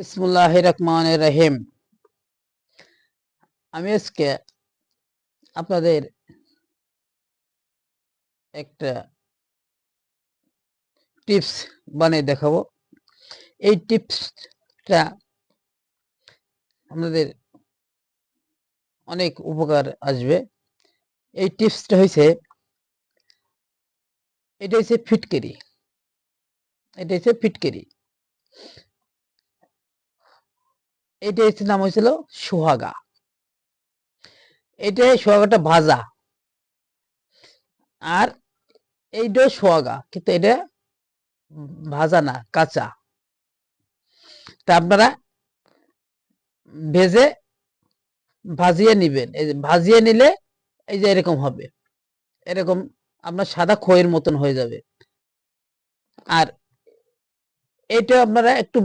বিসমুল্লাহ রহমান রহিম। আমি আজকে আপনাদের একটা টিপস বানিয়ে দেখাবো। এই টিপসটা আপনাদের অনেক উপকার আসবে। এই টিপসটা হয়েছে এটা হচ্ছে ফিটকেরি। এটা হচ্ছে ফিটকেরি। এটা হচ্ছে নাম হয়েছিল সোহাগা। এটা সোহাগাটা ভাজা। আর এইটা সোহাগা, কিন্তু এটা ভাজা না, কাঁচা। তা আপনারা ভেজে ভাজিয়ে নিবেন। এই ভাজিয়ে নিলে এই যে এরকম হবে। এরকম আপনার সাদা খইয়ের মতন হয়ে যাবে। আর এটা আপনারা একটু